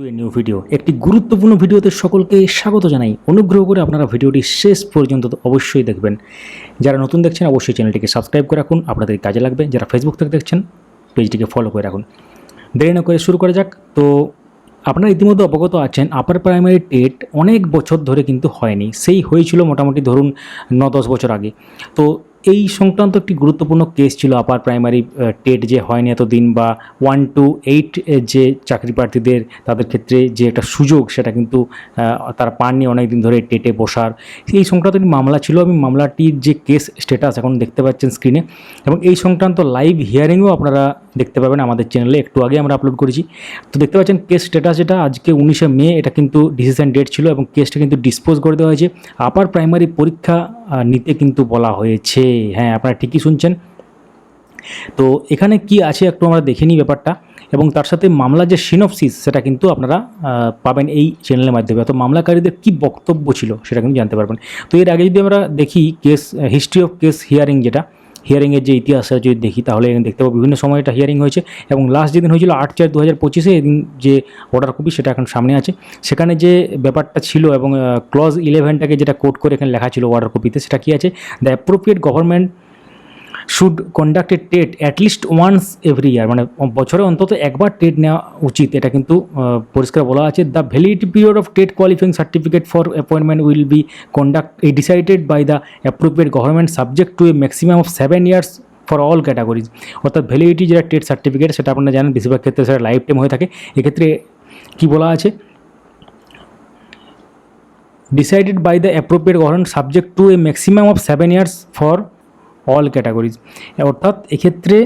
Two a new video একটি গুরুত্বপূর্ণ ভিডিওতে সকলকে স্বাগত জানাই। অনুগ্রহ করে আপনারা ভিডিওটি শেষ পর্যন্ত অবশ্যই দেখবেন। যারা নতুন দেখছেন, অবশ্যই চ্যানেলটিকে সাবস্ক্রাইব করে রাখুন। আপনাদের কাজে লাগবে। যারা ফেসবুক থেকে দেখছেন পেজটিকে ফলো করে রাখুন। দেরি না করে শুরু করা যাক। তো, আপনারা ইতিমধ্যে অবগত আছেন আপার প্রাইমারি টেট অনেক বছর ধরে কিন্তু হয়নি। সেই হয়েছিল মোটামুটি ধরুন ন দশ বছর আগে। তো এই সংক্রান্ত একটি গুরুত্বপূর্ণ কেস ছিল আপার প্রাইমারি টেট যে হয়নি এতদিন বা ওয়ান টু এইট যে চাকরি প্রার্থীদের তাদের ক্ষেত্রে যে একটা সুযোগ সেটা কিন্তু তারা পাননি অনেক দিন ধরে টেটে বসার। এই সংক্রান্ত একটি মামলা ছিল। আমি মামলাটির যে কেস স্ট্যাটাস এখন দেখতে পাচ্ছেন স্ক্রিনে এবং এই সংক্রান্ত লাইভ হিয়ারিংও আপনারা দেখতে পাবেন আমাদের চ্যানেলে একটু আগে আমরা আপলোড করেছি। তো দেখতে পাচ্ছেন কেস স্ট্যাটাস যেটা আজকে উনিশে মে, এটা কিন্তু ডিসিশন ডেট ছিল এবং কেসটা কিন্তু ডিসপোজ করে দেওয়া হয়েছে। আপার প্রাইমারি পরীক্ষা নিতে কিন্তু বলা হয়েছে। হ্যাঁ আপনারা ঠিকই শুনছেন। তো এখানে কি আছে একটু আমরা দেখে নিই ব্যাপারটা। এবং তার সাথে মামলার যে সিনপসিস সেটা কিন্তু আপনারা পাবেন এই চ্যানেলের মাধ্যমে। অর্থাৎ মামলাকারীদের কি বক্তব্য ছিল, সেটা কিন্তু জানতে পারবেন। তো এর আগে যদি আমরা দেখি case history of case hearing যেটা হিয়ারিংয়ের যে ইতিহাস যদি দেখি, তাহলে দেখতে পাবো বিভিন্ন সময় এটা হিয়ারিং হয়েছে এবং লাস্ট যেদিন হয়েছিল আট চার দু হাজার পঁচিশে এদিন যে অর্ডার কপি সেটা এখন সামনে আছে। সেখানে যে ব্যাপারটা ছিল এবং ক্লজ ইলেভেনটাকে যেটা কোড করে এখানে লেখা ছিল অর্ডার কপিতে সেটা কী আছে? The appropriate government should conduct a TET at least once every year মানে বছরে অন্তত একবার টেট নেওয়া উচিত। এটা কিন্তু পরিষ্কার বলা আছে। The validity period of TET qualifying certificate for appointment will be conduct decided by the appropriate government subject to a maximum of seven years for all categories অর্থাৎ ভ্যালিডিটি যেটা টেট সার্টিফিকেট সেটা আপনারা জানেন, বেশিরভাগ ক্ষেত্রে সেটা লাইফ টাইম হয়ে থাকে। এক্ষেত্রে কী বলা আছে? Decided by the appropriate government subject to a maximum of seven years for all categories অর্থাৎ এক্ষেত্রে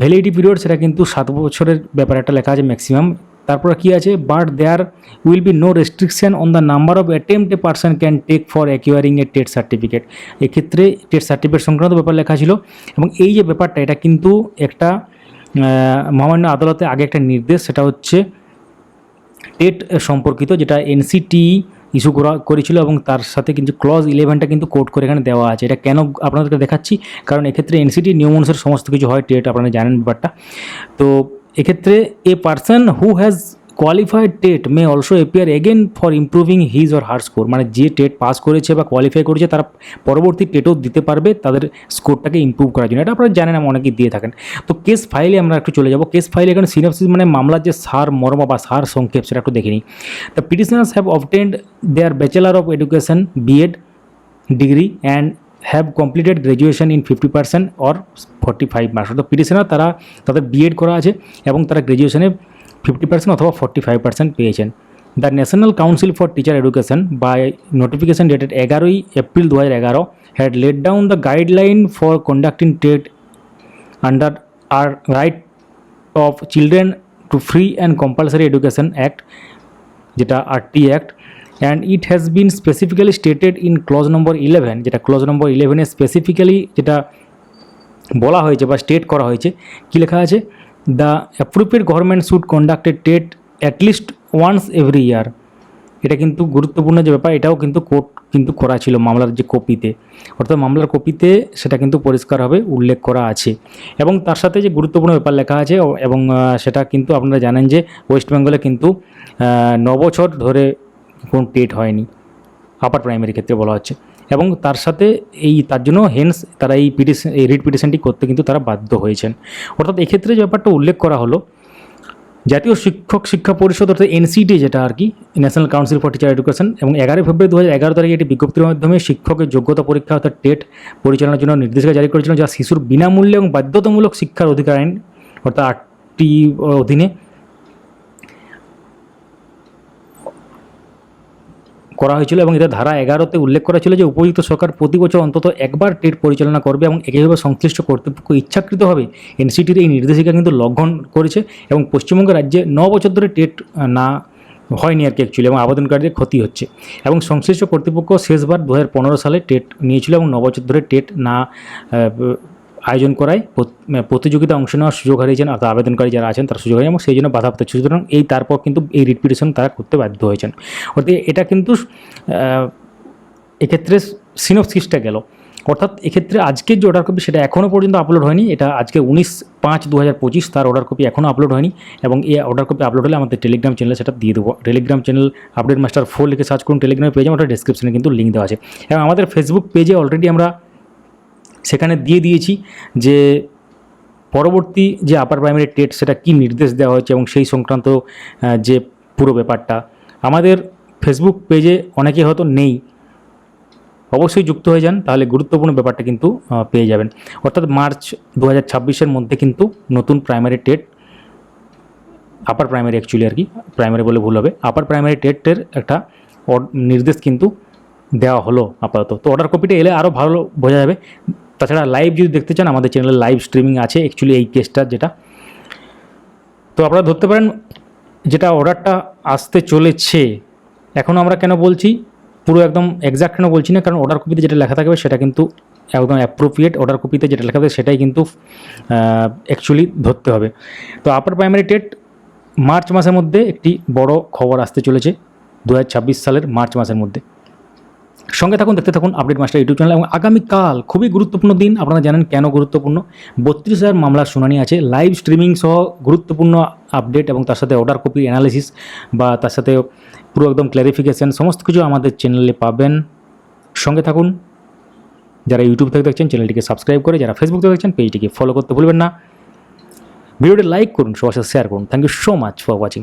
ভ্যালিডিটি পিরিয়ড সেটা কিন্তু সাত বছরের ব্যাপারে একটা লেখা আছে ম্যাক্সিমাম তারপর কি আছে? But there will be no restriction on the number of attempt a person can take for acquiring a TET certificate এক্ষেত্রে টেট সার্টিফিকেট সংক্রান্ত ব্যাপার লেখা ছিল এবং এই যে ব্যাপারটা, এটা কিন্তু একটা মহামান্য আদালতে আগে একটা নির্দেশ, সেটা হচ্ছে টেট সম্পর্কিত, যেটা এনসিটি ইস্যু করা করেছিল এবং তার সাথে কিন্তু ক্লজ ইলেভেনটা কিন্তু কোর্ট করে এখানে দেওয়া আছে। এটা কেন আপনাদেরকে দেখাচ্ছি? কারণ এক্ষেত্রে এনসিটি নিয়ম অনুসারে সমস্ত কিছু হয় টেট আপনারা জানেন ব্যাপারটা। তো এক্ষেত্রে a person who has qualified TET may also appear again for improving his or her score মানে যে টেট পাস করেছে বা কোয়ালিফাই করেছে, তারা পরবর্তী টেটও দিতে পারবে তাদের স্কোরটাকে ইমপ্রুভ করার জন্য। এটা আপনারা জানেন, আমি অনেকেই দিয়ে থাকেন। তো কেস ফাইলে আমরা একটু চলে যাব। কেস ফাইলে এখানে সিনপসিস মানে মামলার যে সার মর্ম বা সার সংক্ষেপ, সেটা একটু দেখে নিই the petitioners have obtained their bachelor of education B Ed degree and have completed graduation in fifty percent or forty five marks অর্থাৎ পিটিশনার তারা তাদের বিএড করা আছে এবং তারা গ্র্যাজুয়েশনে ফিফটি পার্সেন্ট অথবা ফর্টি ফাইভ পার্সেন্ট পেয়েছেন। The national council for teacher education by notification dated এগারোই এপ্রিল দু হাজার এগারো had laid down the guideline for conducting TET under R right of children to free and compulsory education act যেটা RT act and it has been specifically stated in clause number eleven যেটা clause number ইলেভেনে specifically যেটা বলা হয়েছে বা state করা হয়েছে, কী লেখা আছে? The appropriate government should conduct a TET at least once every year এটা কিন্তু গুরুত্বপূর্ণ যে ব্যাপার এটাও কিন্তু কোর্ট কিন্তু করা ছিল মামলার যে কপিতে। অর্থাৎ মামলার কপিতে সেটা কিন্তু পরিষ্কারভাবে উল্লেখ করা আছে। এবং তার সাথে যে গুরুত্বপূর্ণ ব্যাপার লেখা আছে এবং সেটা কিন্তু আপনারা জানেন যে ওয়েস্ট বেঙ্গলে কিন্তু আহ, ন বছর ধরে কোনো টেট হয়নি। আপার প্রাইমারি ক্ষেত্রে বলা হচ্ছে। এবং তার সাথে এই, তার জন্য হেন্স তারা এই পিটিশন এই রিট পিটিশনটি করতে কিন্তু তারা বাধ্য হয়েছেন। অর্থাৎ এক্ষেত্রে ব্যাপারটা উল্লেখ করা হলো, জাতীয় শিক্ষক শিক্ষা পরিষদ অর্থাৎ এনসিটি যেটা আর কি national council for teacher education এবং এগারোই ফেব্রুয়ারি দু হাজার এগারো তারিখে একটি বিজ্ঞপ্তির মাধ্যমে শিক্ষকের যোগ্যতা পরীক্ষা অর্থাৎ টেট পরিচালনার জন্য নির্দেশিকা জারি করেছিল যা শিশুর বিনামূল্যে এবং বাধ্যতামূলক শিক্ষার অধিকার আইন অর্থাৎ আটটি অধীনে করা হয়েছিল এবং এতে ধারা এগারোতে উল্লেখ করা ছিল যে উপযুক্ত সরকার প্রতি বছর অন্তত একবার টেট পরিচালনা করবে এবং একইভাবে সংশ্লিষ্ট কর্তৃপক্ষ ইচ্ছাকৃতভাবে এনসিটির এই নির্দেশিকা কিন্তু লঙ্ঘন করেছে এবং পশ্চিমবঙ্গ রাজ্যে ন বছর ধরে টেট না হয়নি আর কি অ্যাকচুয়ালি এবং আবেদনকারীদের ক্ষতি হচ্ছে। এবং সংশ্লিষ্ট কর্তৃপক্ষ শেষবার দু হাজার পনেরো সালে টেট নিয়েছিল এবং ন বছর ধরে টেট না আয়োজন করায় প্রতিযোগিতা অংশ নেওয়ার সুযোগ হারিয়েছেন অর্থাৎ আবেদনকারী যারা আছেন তারা সুযোগ হারিয়ে এবং সেই জন্য বাধা হচ্ছে সুতরাং এই তারপর কিন্তু এই রিট পিটিশন তারা করতে বাধ্য হয়েছেন। অর্থাৎ এটা কিন্তু এক্ষেত্রে সিনোপসিসটা গেল। অর্থাৎ এক্ষেত্রে আজকের যে অর্ডার কপি সেটা এখনও পর্যন্ত আপলোড হয়নি। এটা আজকে উনিশ পাঁচ দু হাজার পঁচিশ তার অর্ডার কপি এখনও আপলোড হয়নি এবং এই অর্ডার কপি আপলোড হলে আমাদের টেলিগ্রাম চ্যানেলে সেটা দিয়ে দেবো। Telegram channel update master four লিখে সার্চ করুন টেলিগ্রামে যাবেন, ওটা ডিসক্রিপশনে কিন্তু লিঙ্ক দেওয়া আছে। এবং আমাদের ফেসবুক পেজে অলরেডি আমরা সেখানে দিয়ে দিয়েছি যে পরবর্তী যে আপার প্রাইমারি টেট সেটা কি নির্দেশ দেওয়া হয়েছে এবং সেই সংক্রান্ত যে পুরো ব্যাপারটা, আমাদের ফেসবুক পেজে অনেকে হয়তো নেই। অবশ্যই যুক্ত হয়ে যান, তাহলে গুরুত্বপূর্ণ ব্যাপারটা কিন্তু পেয়ে যাবেন। অর্থাৎ মার্চ দু হাজার মধ্যে কিন্তু নতুন primary TET upper primary actually আর কি প্রাইমারি বলে ভুল হবে। আপার প্রাইমারি টেটের একটা নির্দেশ কিন্তু দেওয়া হলো আপাতত। তো অর্ডার কপিটা এলে আরও ভালো বোঝা যাবে। তাছাড়া লাইভ যদি দেখতে চান, আমাদের চ্যানেলে লাইভ স্ট্রিমিং আছে অ্যাকচুয়ালি এই কেসটা যেটা। তো আপনারা ধরতে পারেন, যেটা অর্ডারটা আসতে চলেছে এখনও আমরা কেন বলছি? পুরো একদম এক্সাক্ট কেন বলছি না, কারণ অর্ডার কপিতে যেটা লেখা থাকবে, সেটা কিন্তু একদম অ্যাপ্রোপ্রিয়েট অর্ডার কপিতে যেটা লেখা থাকবে, সেটাই কিন্তু অ্যাকচুয়ালি ধরতে হবে। তো আপার প্রাইমারি টেট মার্চ মাসের মধ্যে একটি বড় খবর আসতে চলেছে, দু হাজার ছাব্বিশ সালের মার্চ মাসের মধ্যে। সঙ্গে থাকুন, দেখতে থাকুন আপডেট মাস্টার ইউটিউব চ্যানেল এবং আগামীকাল খুবই গুরুত্বপূর্ণ দিন, আপনারা জানেন কেন গুরুত্বপূর্ণ? বত্রিশ হাজার মামলার শুনানি আছে লাইভ স্ট্রিমিং সহ গুরুত্বপূর্ণ আপডেট এবং তার সাথে অর্ডার কপি অ্যানালিসিস বা তার সাথে পুরো একদম ক্ল্যারিফিকেশান সমস্ত কিছু আমাদের চ্যানেলে পাবেন। সঙ্গে থাকুন, যারা ইউটিউব থেকে দেখছেন চ্যানেলটিকে সাবস্ক্রাইব করে, যারা ফেসবুক থেকে দেখছেন পেজটিকে ফলো করতে ভুলবেন না। ভিডিওটি লাইক করুন, সবার সাথে শেয়ার করুন। Thank you so much for watching